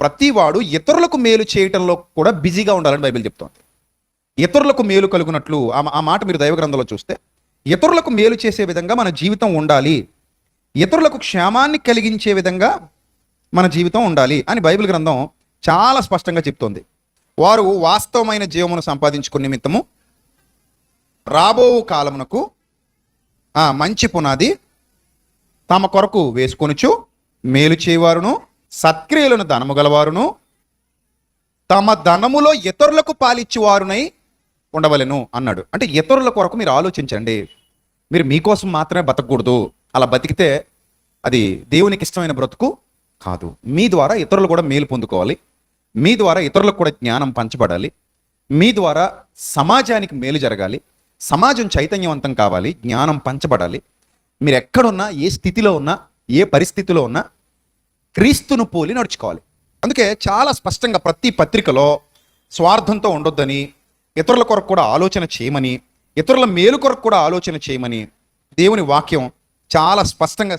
ప్రతివాడు ఇతరులకు మేలు చేయటంలో కూడా బిజీగా ఉండాలని బైబిల్ చెప్తోంది. ఇతరులకు మేలు కలుగునట్లు ఆ ఆ మాట మీరు దైవ గ్రంథంలో చూస్తే ఇతరులకు మేలు చేసే విధంగా మన జీవితం ఉండాలి. ఇతరులకు క్షేమాన్ని కలిగించే విధంగా మన జీవితం ఉండాలి అని బైబిల్ గ్రంథం చాలా స్పష్టంగా చెప్తోంది. వారు వాస్తవమైన జీవమును సంపాదించుకునే నిమిత్తము రాబో కాలమునకు మంచి పునాది తమ కొరకు వేసుకొనుచు మేలు చేయవారును సత్క్రియలను ధనము గలవారును తమ ధనములో ఇతరులకు పాలిచ్చేవారునై ఉండవలెను అన్నాడు. అంటే ఇతరుల కొరకు మీరు ఆలోచించండి. మీరు మీకోసం మాత్రమే బతకూడదు. అలా బతికితే అది దేవునికి ఇష్టమైన బ్రతుకు కాదు. మీ ద్వారా ఇతరులు కూడా మేలు పొందుకోవాలి. మీ ద్వారా ఇతరులకు కూడా జ్ఞానం పంచబడాలి. మీ ద్వారా సమాజానికి మేలు జరగాలి. సమాజం చైతన్యవంతం కావాలి. జ్ఞానం పంచబడాలి. మీరు ఎక్కడున్నా ఏ స్థితిలో ఉన్నా ఏ పరిస్థితిలో ఉన్నా క్రీస్తును పోలి నడుచుకోవాలి. అందుకే చాలా స్పష్టంగా ప్రతి పత్రికలో స్వార్థంతో ఉండొద్దని ఇతరుల కొరకు కూడా ఆలోచన చేయమని ఇతరుల మేలు కొరకు కూడా ఆలోచన చేయమని దేవుని వాక్యం చాలా స్పష్టంగా